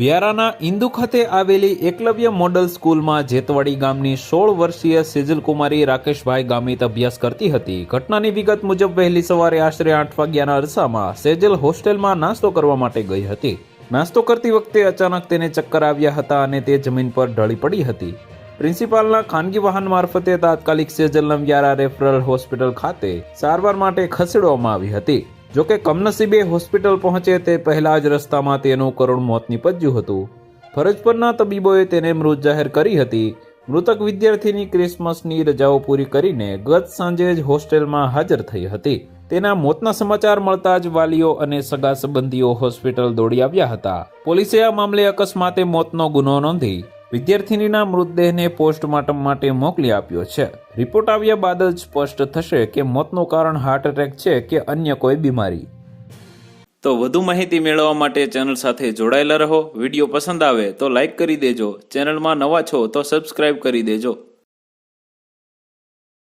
વ્યારાના ઇન્દુ ખાતે આવેલી એકલવ્ય મોડલ સ્કૂલમાં જેતવાડી ગામની સોળ વર્ષીય સેજલકુમારી રાકેશભાઈ ગામિત અભ્યાસ કરતી હતી. ઘટનાની વિગત મુજબ વહેલી સવારે આશરે આઠ વાગ્યાના અરસામાં સેજલ હોસ્ટેલમાં નાસ્તો કરવા માટે ગઈ હતી. નાસ્તો કરતી વખતે અચાનક તેને ચક્કર આવ્યા હતા અને તે જમીન પર ઢળી પડી હતી. પ્રિન્સિપાલના ખાનગી વાહન મારફતે તાત્કાલિક સેજલના વ્યારા રેફરલ હોસ્પિટલ ખાતે સારવાર માટે ખસેડવામાં આવી હતી. જોકે કમનસીબે હોસ્પિટલ પહોંચે તે પહેલા જ રસ્તામાં તેનું કરુણ મોત નીપજ્યું હતું. ફરજ પરના તબીબોએ તેને મૃત જાહેર કરી હતી. મૃતક વિદ્યાર્થીની ક્રિસમસની રજાઓ પૂરી કરીને ગત સાંજે જ હોસ્ટેલમાં હાજર થઈ હતી. તેના મોતના સમાચાર મળતા જ વાલીઓ અને સગા સંબંધીઓ હોસ્પિટલ દોડી આવ્યા હતા. પોલીસે આ મામલે અકસ્માતે મોતનો ગુનો નોંધી વિદ્યાર્થીનીના મૃતદેહને પોસ્ટમોર્ટમ માટે મોકલી આપ્યો છે. રિપોર્ટ આવ્યા બાદ જ સ્પષ્ટ થશે કે મોતનું કારણ હાર્ટ એટેક છે કે અન્ય કોઈ બીમારી. તો વધુ માહિતી મેળવવા માટે ચેનલ સાથે જોડાયેલા રહો. વીડિયો પસંદ આવે તો લાઈક કરી દેજો. ચેનલમાં નવા છો તો સબસ્ક્રાઇબ કરી દેજો.